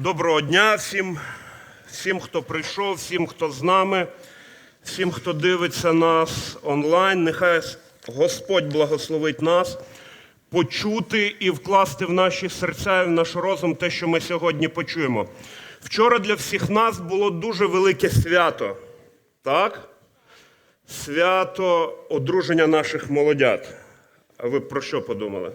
Доброго дня всім, всім, хто прийшов, всім, хто з нами, всім, хто дивиться нас онлайн. Нехай Господь благословить нас почути і вкласти в наші серця і в наш розум те, що ми сьогодні почуємо. Вчора для всіх нас було дуже велике свято. Так? Свято одруження наших молодят. А ви про що подумали?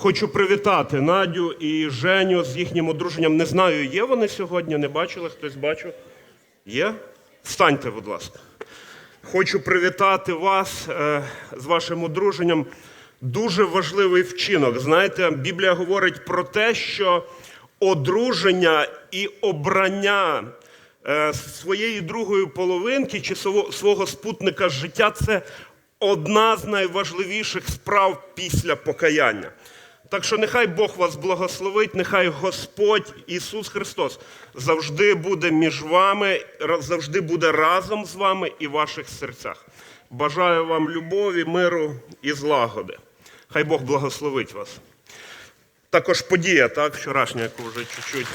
Хочу привітати Надю і Женю з їхнім одруженням. Не знаю, є вони сьогодні, не бачили, хтось бачив? Є? Встаньте, будь ласка. Хочу привітати вас е, з вашим одруженням. Дуже важливий вчинок. Знаєте, Біблія говорить про те, що одруження і обрання е, своєї другої половинки чи свого, спутника життя це одна з найважливіших справ після покаяння. Так що нехай Бог вас благословить, нехай Господь Ісус Христос завжди буде між вами, завжди буде разом з вами і в ваших серцях. Бажаю вам любові, миру і злагоди. Хай Бог благословить вас. Також подія, так, вчорашня, яку вже чуть-чуть.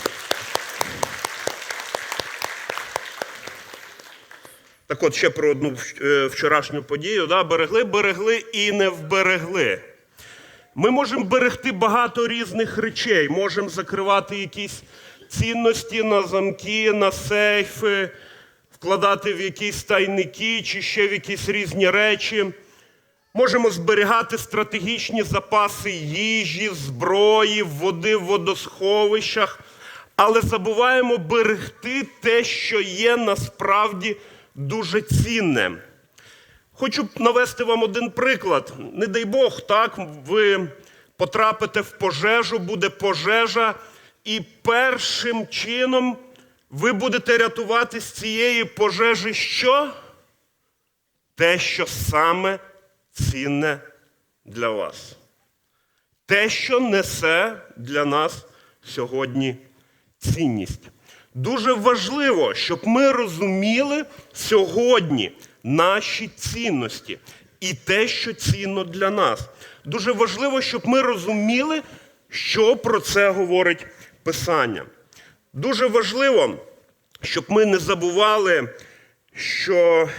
Так от ще про одну е, вчорашню подію. Да? Берегли, берегли і не вберегли. Ми можемо берегти багато різних речей, можемо закривати якісь цінності на замки, на сейфи, вкладати в якісь тайники чи ще в якісь різні речі. Можемо зберігати стратегічні запаси їжі, зброї, води в водосховищах, але забуваємо берегти те, що є насправді дуже цінне. Хочу навести вам один приклад. Не дай Бог, так, ви потрапите в пожежу, буде пожежа, і першим чином ви будете рятувати з цієї пожежі що? Те, що саме цінне для вас. Те, що несе для нас сьогодні цінність. Дуже важливо, щоб ми розуміли сьогодні наші цінності і те, що цінно для нас. Дуже важливо, щоб ми розуміли, що про це говорить Писання. Дуже важливо, щоб ми не забували, що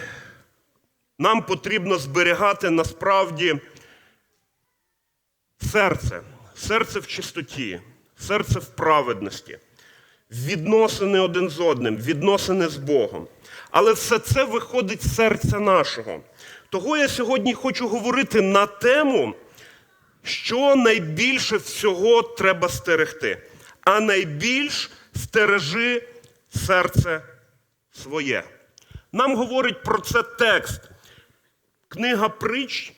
нам потрібно зберігати насправді серце, серце в чистоті, серце в праведності, відносини один з одним, відносини з Богом. Але все це виходить з серця нашого. Того я сьогодні хочу говорити на тему, що найбільше всього треба стерегти. А найбільш стережи серце своє. Нам говорить про це текст. Книга притч,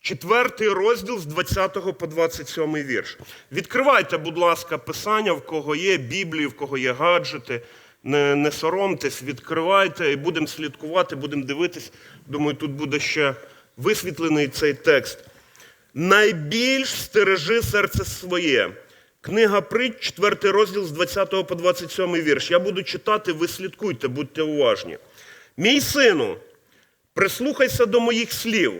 4 розділ з 20 по 27 вірш. Відкривайте, будь ласка, писання, в кого є Біблії, в кого є гаджети. Не, не соромтесь, відкривайте і будемо слідкувати, будемо дивитись. Думаю, тут буде ще висвітлений цей текст. Найбільш стережи серце своє. Книга притч, 4 розділ з 20 по 27 вірш. Я буду читати, ви слідкуйте, будьте уважні. Мій сину, прислухайся до моїх слів,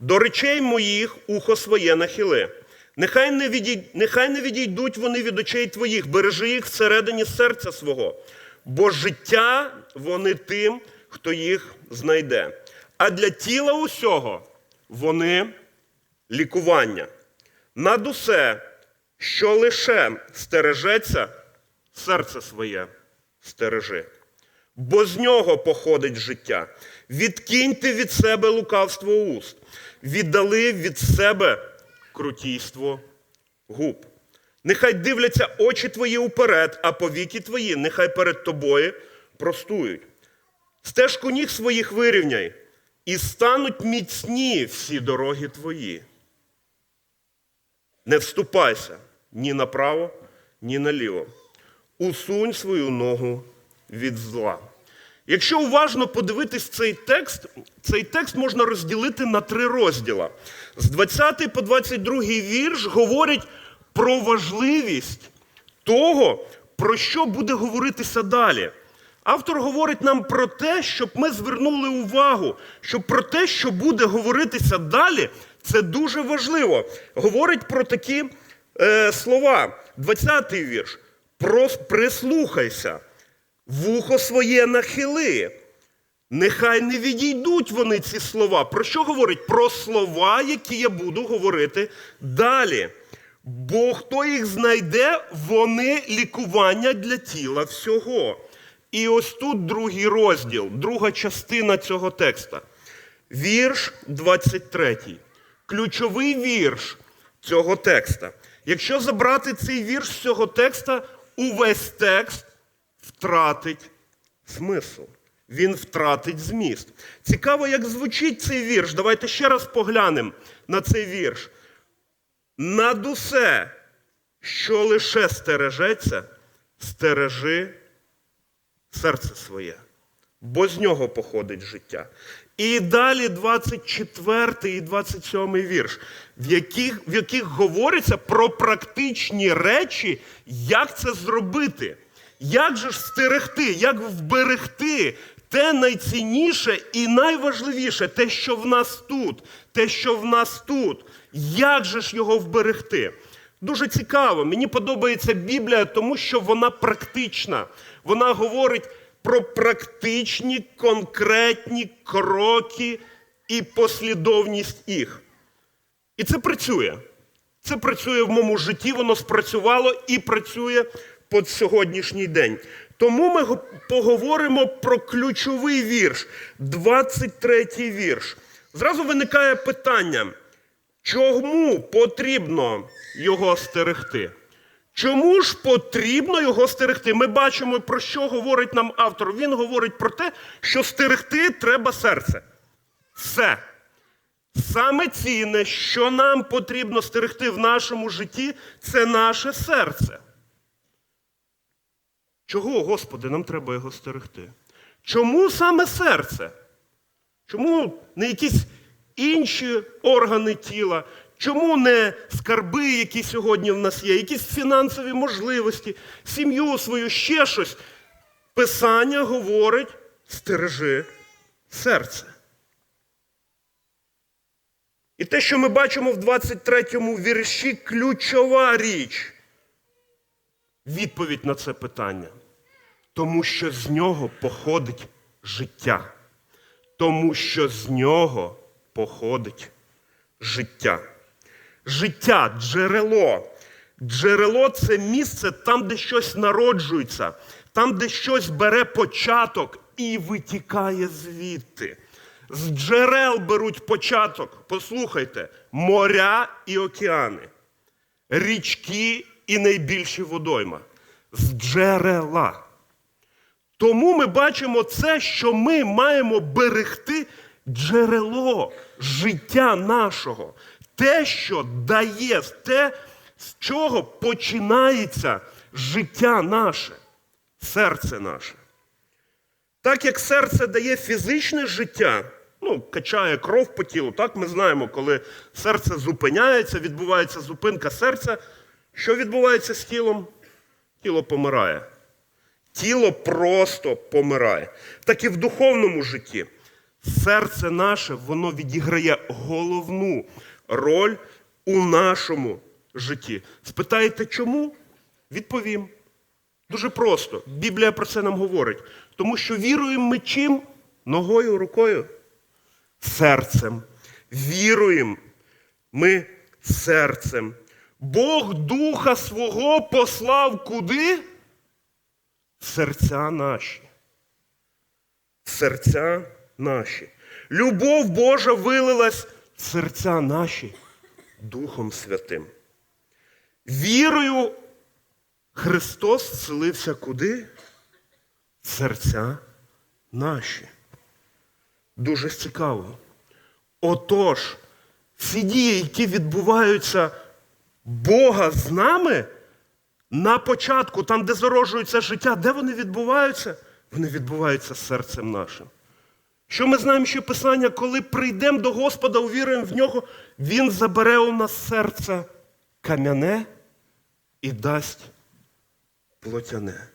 до речей моїх ухо своє нахили. Нехай не, відій... Нехай не відійдуть вони від очей твоїх, бережи їх всередині серця свого, бо життя вони тим, хто їх знайде. А для тіла усього вони лікування. Над усе, що лише стережеться, серце своє стережи. Бо з нього походить життя. Відкиньте від себе лукавство уст, віддали від себе крутійство губ. Нехай дивляться очі твої уперед, а повіки твої нехай перед тобою простують. Стежку ніг своїх вирівняй, і стануть міцні всі дороги твої. Не вступайся ні направо, ні наліво. Усунь свою ногу від зла. Якщо уважно подивитись цей текст, цей текст можна розділити на три розділа. З 20 по 22 вірш говорять про важливість того, про що буде говоритися далі. Автор говорить нам про те, щоб ми звернули увагу, що про те, що буде говоритися далі, це дуже важливо. Говорить про такі е, слова. 20-й вірш. Прос, прислухайся, вухо своє нахили. Нехай не відійдуть вони ці слова. Про що говорить? Про слова, які я буду говорити далі. Бо хто їх знайде, вони лікування для тіла всього. І ось тут другий розділ, друга частина цього текста. Вірш 23. Ключовий вірш цього текста. Якщо забрати цей вірш з цього текста, увесь текст втратить смисл. Він втратить зміст. Цікаво, як звучить цей вірш. Давайте ще раз поглянемо на цей вірш. Над усе, що лише стережеться, стережи серце своє, бо з нього походить життя. І далі 24 і 27 вірш, в яких, в яких говориться про практичні речі, як це зробити. Як же ж стерегти, як вберегти те найцінніше і найважливіше, те, що в нас тут, те, що в нас тут. Як же ж його вберегти? Дуже цікаво. Мені подобається Біблія, тому що вона практична. Вона говорить про практичні конкретні кроки і послідовність їх. І це працює. Це працює в моєму житті, воно спрацювало і працює по сьогоднішній день. Тому ми поговоримо про ключовий вірш, 23 вірш. Зразу виникає питання, чому потрібно його стерегти? Чому ж потрібно його стерегти? Ми бачимо, про що говорить нам автор. Він говорить про те, що стерегти треба серце. Все. Саме цінне, що нам потрібно стерегти в нашому житті, це наше серце. Чого, Господи, нам треба його стерегти? Чому саме серце? Чому не якісь інші органи тіла? Чому не скарби, які сьогодні в нас є, якісь фінансові можливості, сім'ю свою, ще щось? Писання говорить, стережи серце. І те, що ми бачимо в 23-му вірші, ключова річ. Відповідь на це питання. Тому що з нього походить життя. Тому що з нього походить життя. Життя, джерело. Джерело це місце там, де щось народжується, там, де щось бере початок і витікає звідти. З джерел беруть початок. Послухайте, моря і океани, річки і найбільші водойма. З джерела. Тому ми бачимо це, що ми маємо берегти джерело життя нашого, те, що дає, те, з чого починається життя наше, серце наше. Так як серце дає фізичне життя, ну, качає кров по тілу, так ми знаємо, коли серце зупиняється, відбувається зупинка серця, що відбувається з тілом? Тіло помирає. Тіло просто помирає. Так і в духовному житті. Серце наше, воно відіграє головну роль у нашому житті. Спитаєте, чому? Відповім. Дуже просто. Біблія про це нам говорить. Тому що віруємо ми чим? Ногою, рукою? Серцем. Віруємо ми серцем. Бог Духа свого послав куди? Серця наші. Серця наші. Любов Божа вилилась в серця наші Духом Святим. Вірою Христос вселився куди? В серця наші. Дуже цікаво. Отож, ці дії, які відбуваються Бога з нами, на початку, там, де зароджується життя, де вони відбуваються? Вони відбуваються серцем нашим. Що ми знаємо, що Писання, коли прийдемо до Господа, увіруємо в нього, Він забере у нас серце кам'яне і дасть плотяне.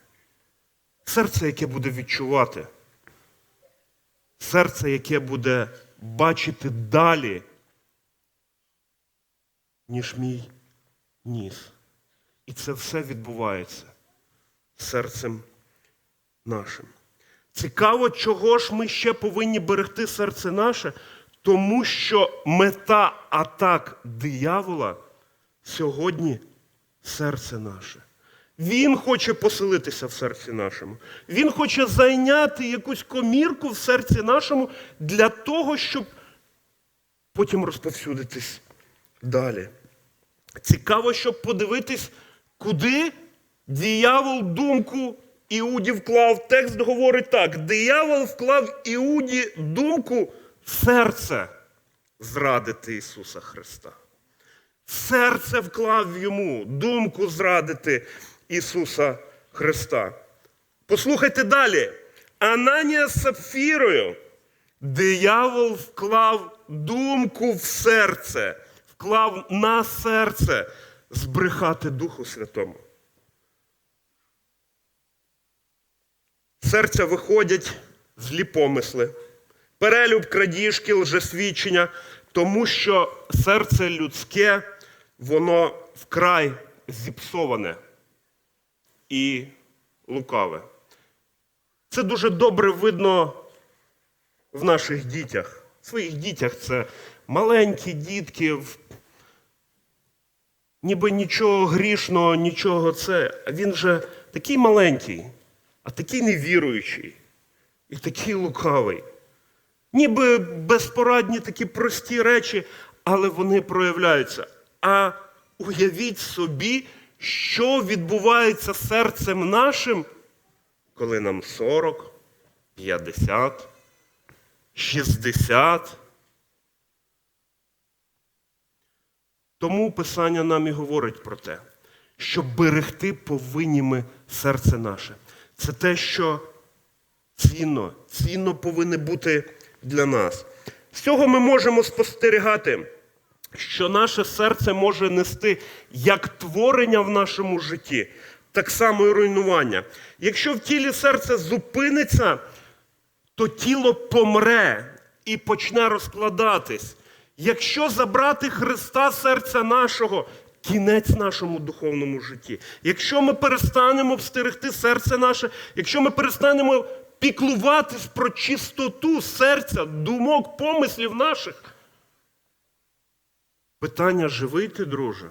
Серце, яке буде відчувати. Серце, яке буде бачити далі, ніж мій ніс. І це все відбувається серцем нашим. Цікаво, чого ж ми ще повинні берегти серце наше, тому що мета атак диявола сьогодні серце наше. Він хоче поселитися в серці нашому. Він хоче зайняти якусь комірку в серці нашому для того, щоб потім розповсюдитись далі. Цікаво, щоб подивитись, куди диявол думку Іуді вклав. Текст говорить так: диявол вклав Іуді думку серце зрадити Ісуса Христа. Серце вклав йому думку зрадити Ісуса Христа. Послухайте далі. Ананія з Сапфірою. Диявол вклав думку в серце, вклав на серце збрехати Духу Святому. Серця виходять злі помисли, перелюб крадіжки, лжесвідчення, тому що серце людське, воно вкрай зіпсоване і лукаве. Це дуже добре видно в наших дітях. В своїх дітях це маленькі дітки, ніби нічого грішного, нічого це. А він же такий маленький, а такий невіруючий і такий лукавий. Ніби безпорадні такі прості речі, але вони проявляються. А уявіть собі, що відбувається серцем нашим, коли нам 40, 50, 60. Тому Писання нам і говорить про те, що берегти повинні ми серце наше. Це те, що цінно, цінно повинне бути для нас. З цього ми можемо спостерігати, що наше серце може нести як творення в нашому житті, так само і руйнування. Якщо в тілі серце зупиниться, то тіло помре і почне розкладатись. Якщо забрати Христа серця нашого, кінець нашому духовному житті. Якщо ми перестанемо встерегти серце наше, якщо ми перестанемо піклуватись про чистоту серця, думок, помислів наших. Питання живий ти, друже?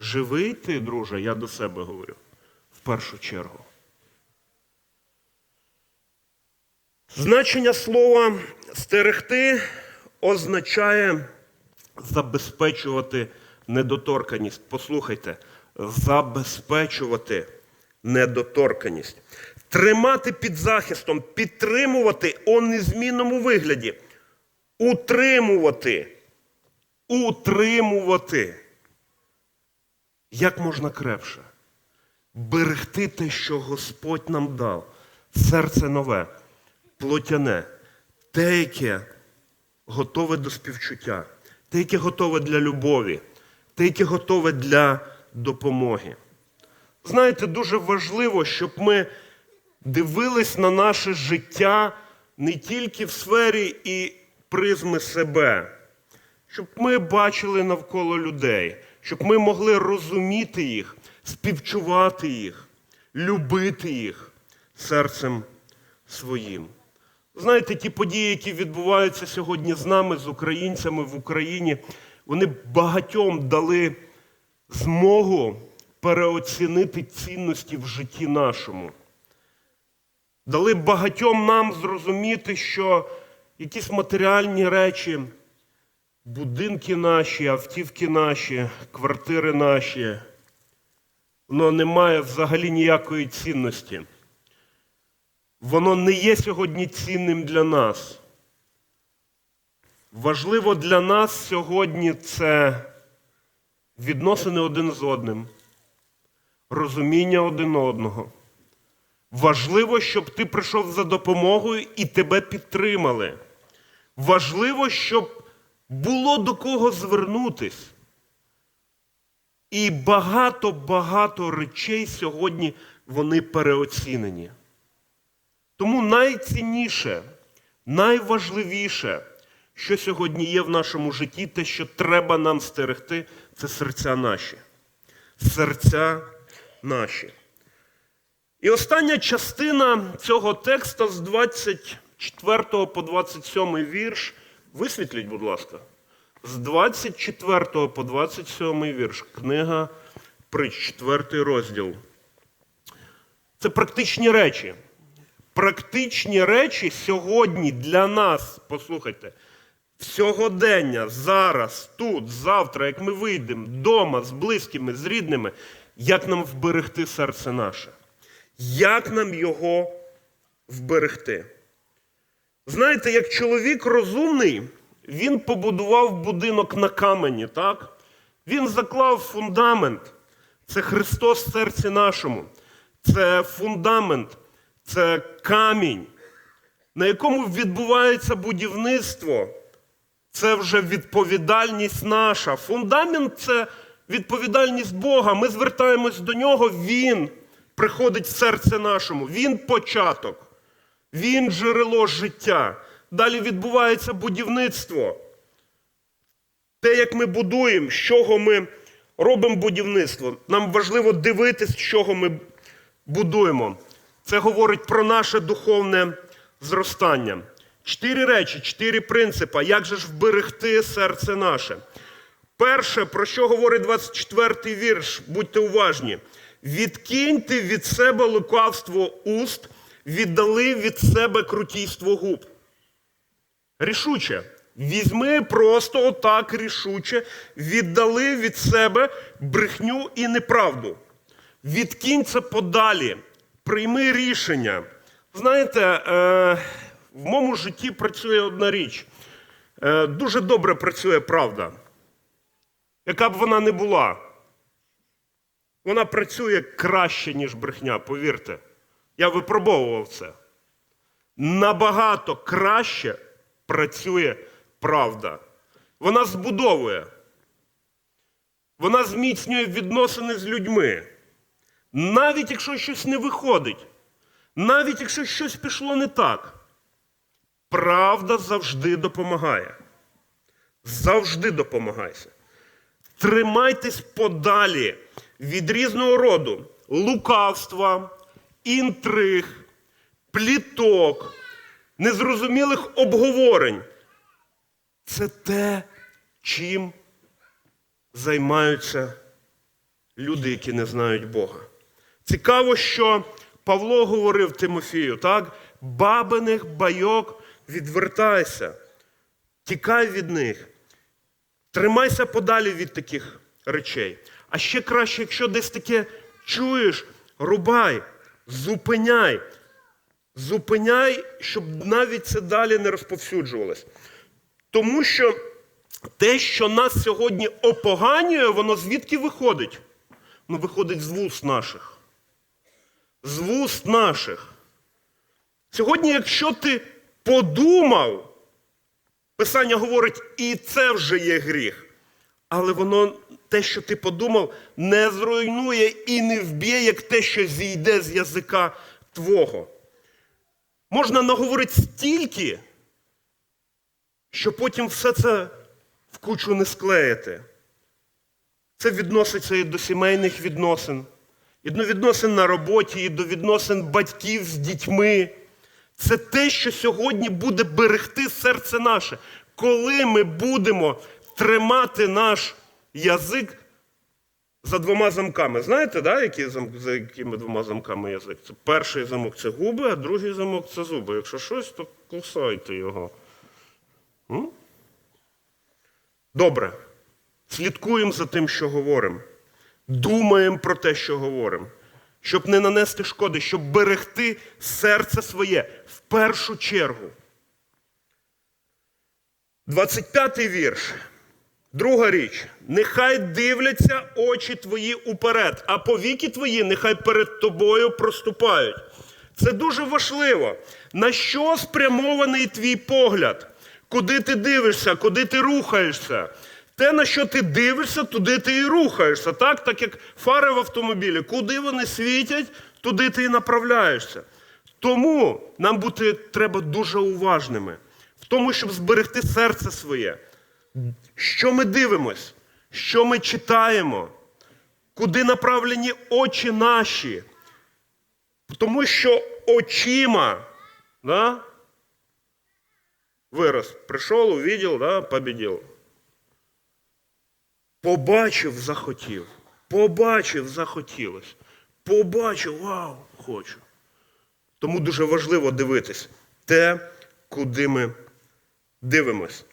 Живий ти, друже, я до себе говорю в першу чергу. Значення слова стерегти означає забезпечувати недоторканість. Послухайте, забезпечувати недоторканість. Тримати під захистом, підтримувати у незмінному вигляді. Утримувати. Утримувати. Як можна крепше? Берегти те, що Господь нам дав. Серце нове, плотяне, те, яке готове до співчуття, те, яке готове для любові, те, яке готове для допомоги. Знаєте, дуже важливо, щоб ми дивились на наше життя не тільки в сфері і призми себе, щоб ми бачили навколо людей, щоб ми могли розуміти їх, співчувати їх, любити їх серцем своїм. Знаєте, ті події, які відбуваються сьогодні з нами, з українцями в Україні, вони багатьом дали змогу переоцінити цінності в житті нашому. Дали багатьом нам зрозуміти, що якісь матеріальні речі, будинки наші, автівки наші, квартири наші, воно не має взагалі ніякої цінності. Воно не є сьогодні цінним для нас. Важливо для нас сьогодні це відносини один з одним, розуміння один одного. Важливо, щоб ти прийшов за допомогою і тебе підтримали. Важливо, щоб було до кого звернутись. І багато-багато речей сьогодні вони переоцінені. Тому найцінніше, найважливіше, що сьогодні є в нашому житті, те, що треба нам стерегти, це серця наші. серця наші. І остання частина цього текста з 24 по 27 вірш. Висвітліть, будь ласка. З 24 по 27 вірш. Книга Притч, 4 розділ. Це практичні речі. Практичні речі сьогодні для нас, послухайте, сьогодення, зараз, тут, завтра, як ми вийдемо вдома з близькими, з рідними, як нам вберегти серце наше? Як нам його вберегти? Знаєте, як чоловік розумний, він побудував будинок на камені, так? Він заклав фундамент. Це Христос в серці нашому. Це фундамент, це камінь, на якому відбувається будівництво. Це вже відповідальність наша. Фундамент це відповідальність Бога. Ми звертаємось до нього, Він приходить в серце нашому. Він початок, Він джерело життя. Далі відбувається будівництво. Те, як ми будуємо, з чого ми робимо будівництво. Нам важливо дивитись, з чого ми будуємо. Це говорить про наше духовне зростання. Чотири речі, чотири принципи, як же ж вберегти серце наше. Перше, про що говорить 24-й вірш, будьте уважні. Відкиньте від себе лукавство уст, віддали від себе крутійство губ. Рішуче. Візьми просто отак рішуче, віддали від себе брехню і неправду. Відкинь це подалі, прийми рішення. Знаєте, е, в моєму житті працює одна річ. Е, дуже добре працює правда. Яка б вона не була. Вона працює краще, ніж брехня, повірте. Я випробовував це. Набагато краще працює правда. Вона збудовує. Вона зміцнює відносини з людьми. Навіть якщо щось не виходить, навіть якщо щось пішло не так, правда завжди допомагає. Завжди допомагайся. Тримайтесь подалі від різного роду лукавства, інтриг, пліток, незрозумілих обговорень. Це те, чим займаються люди, які не знають Бога. Цікаво, що Павло говорив Тимофію, так? Бабиних байок відвертайся, тікай від них, тримайся подалі від таких речей. А ще краще, якщо десь таке чуєш, рубай, зупиняй. Зупиняй, щоб навіть це далі не розповсюджувалось. Тому що те, що нас сьогодні опоганює, воно звідки виходить? Воно виходить з вуст наших. З вуст наших. Сьогодні, якщо ти подумав, Писання говорить, і це вже є гріх. Але воно, те, що ти подумав, не зруйнує і не вб'є, як те, що зійде з язика твого. Можна наговорити стільки, що потім все це в кучу не склеїти. Це відноситься і до сімейних відносин, і до відносин на роботі, і до відносин батьків з дітьми. Це те, що сьогодні буде берегти серце наше. Коли ми будемо тримати наш язик за двома замками. Знаєте, да, які, за якими двома замками язик? Це перший замок це губи, а другий замок це зуби. Якщо щось, то кусайте його. М? Добре. Слідкуємо за тим, що говоримо. Думаємо про те, що говоримо. Щоб не нанести шкоди, щоб берегти серце своє в першу чергу. 25-й вірш. Друга річ. Нехай дивляться очі твої уперед, а повіки твої нехай перед тобою проступають. Це дуже важливо. На що спрямований твій погляд? Куди ти дивишся, куди ти рухаєшся? Те, на що ти дивишся, туди ти і рухаєшся. Так, так як фари в автомобілі, куди вони світять, туди ти і направляєшся. Тому нам бути треба дуже уважними в тому, щоб зберегти серце своє. Що ми дивимось, що ми читаємо, куди направлені очі наші. Тому що очима, да, вирос, прийшов, увидел, да, победил. Побачив, захотів. Побачив, захотілось. Побачив, вау, хочу. Тому дуже важливо дивитись те, куди ми дивимось.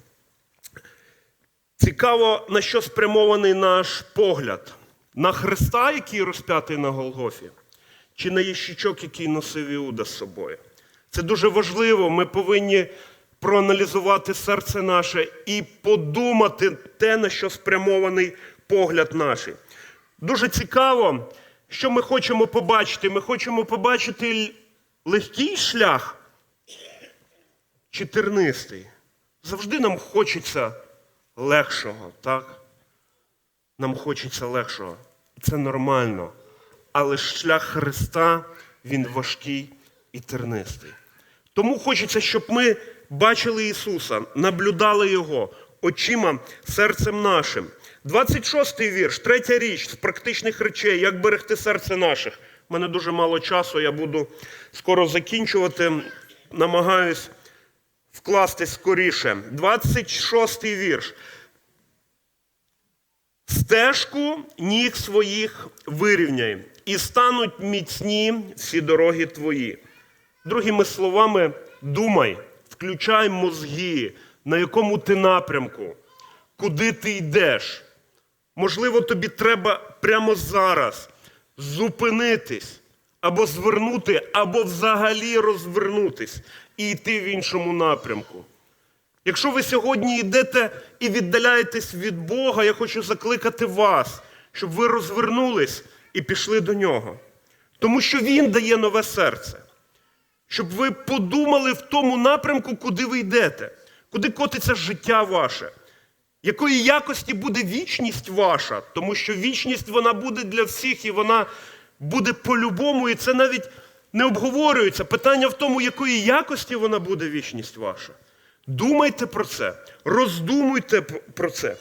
Цікаво, на що спрямований наш погляд: на Христа, який розп'ятий на Голгофі, чи на ящичок, який носив Іуда з собою. Це дуже важливо. Ми повинні проаналізувати серце наше і подумати те, на що спрямований погляд наш. Дуже цікаво, що ми хочемо побачити. Ми хочемо побачити легкий шлях чи тернистий. Завжди нам хочеться легшого, так? Нам хочеться легшого. Це нормально. Але шлях Христа, він важкий і тернистий. Тому хочеться, щоб ми бачили Ісуса, наблюдали Його очима, серцем нашим. 26-й вірш, третя річ з практичних речей, як берегти серце наших. У мене дуже мало часу, я буду скоро закінчувати. Намагаюсь вкластись скоріше. 26-й вірш. Стежку ніг своїх вирівняй, і стануть міцні всі дороги твої. Другими словами, думай, включай мозги, на якому ти напрямку, куди ти йдеш. Можливо, тобі треба прямо зараз зупинитись, або звернути, або взагалі розвернутись і йти в іншому напрямку. Якщо ви сьогодні йдете і віддаляєтесь від Бога, я хочу закликати вас, щоб ви розвернулись і пішли до нього. Тому що Він дає нове серце. Щоб ви подумали в тому напрямку, куди ви йдете, куди котиться життя ваше, якої якості буде вічність ваша, тому що вічність вона буде для всіх і вона буде по-любому, і це навіть не обговорюється. Питання в тому, якої якості вона буде вічність ваша. Думайте про це, роздумуйте про це.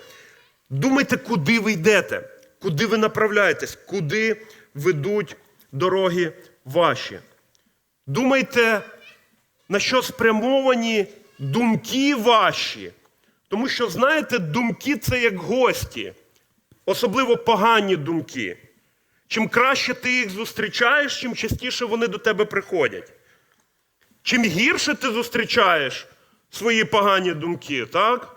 Думайте, куди ви йдете, куди ви направляєтесь, куди ведуть дороги ваші. Думайте, на що спрямовані думки ваші. Тому що, знаєте, думки це як гості, особливо погані думки. Чим краще ти їх зустрічаєш, чим частіше вони до тебе приходять. Чим гірше ти зустрічаєш свої погані думки, так?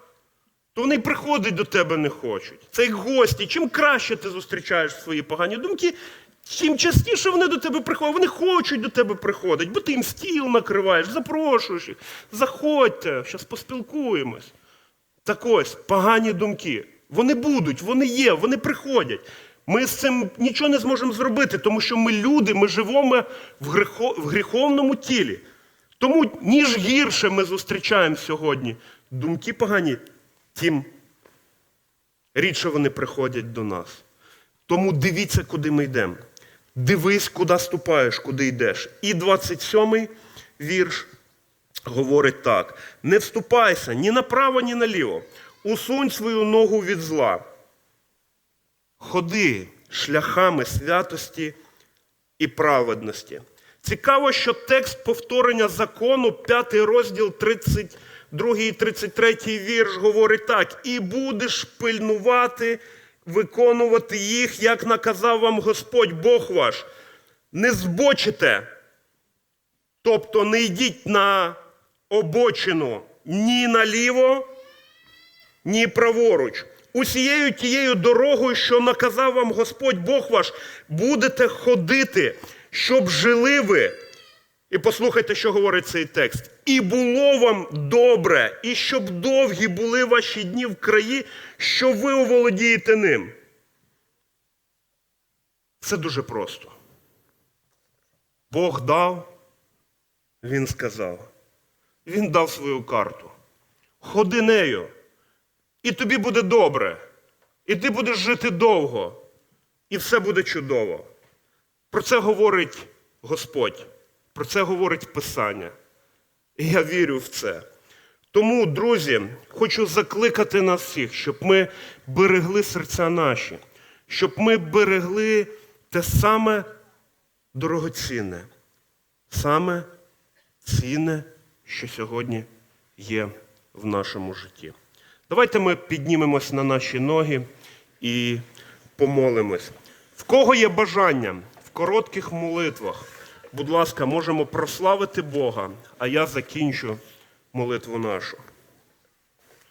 То вони й приходити до тебе не хочуть. Це як гості. Чим краще ти зустрічаєш свої погані думки, чим частіше вони до тебе приходять. Вони хочуть до тебе приходити, бо ти їм стіл накриваєш, запрошуєш їх. Заходьте, зараз поспілкуємось. Так ось, погані думки. Вони будуть, вони є, вони приходять. Ми з цим нічого не зможемо зробити, тому що ми люди, ми живемо в, грехо, в гріховному тілі. Тому ніж гірше ми зустрічаємо сьогодні думки погані, тим рідше вони приходять до нас. Тому дивіться, куди ми йдемо. Дивись, куди ступаєш, куди йдеш. І 27-й вірш говорить так: не вступайся ні направо, ні наліво. Усунь свою ногу від зла. Ходи шляхами святості і праведності. Цікаво, що текст повторення закону, 5 розділ 32 і 33 вірш говорить так: і будеш пильнувати, виконувати їх, як наказав вам Господь Бог ваш. Не збочите, тобто не йдіть на обочину ні наліво, ні праворуч. Усією тією дорогою, що наказав вам Господь Бог ваш, будете ходити, щоб жили ви. І послухайте, що говорить цей текст. І було вам добре, і щоб довгі були ваші дні в краї, що ви оволодієте ним. Це дуже просто. Бог дав, він сказав. Він дав свою карту. Ходи нею. І тобі буде добре. І ти будеш жити довго. І все буде чудово. Про це говорить Господь. Про це говорить Писання. І я вірю в це. Тому, друзі, хочу закликати нас всіх, щоб ми берегли серця наші, щоб ми берегли те саме дорогоцінне, саме цінне, що сьогодні є в нашому житті. Давайте ми піднімемось на наші ноги і помолимось. В кого є бажання в коротких молитвах, будь ласка, можемо прославити Бога, а я закінчу молитву нашу.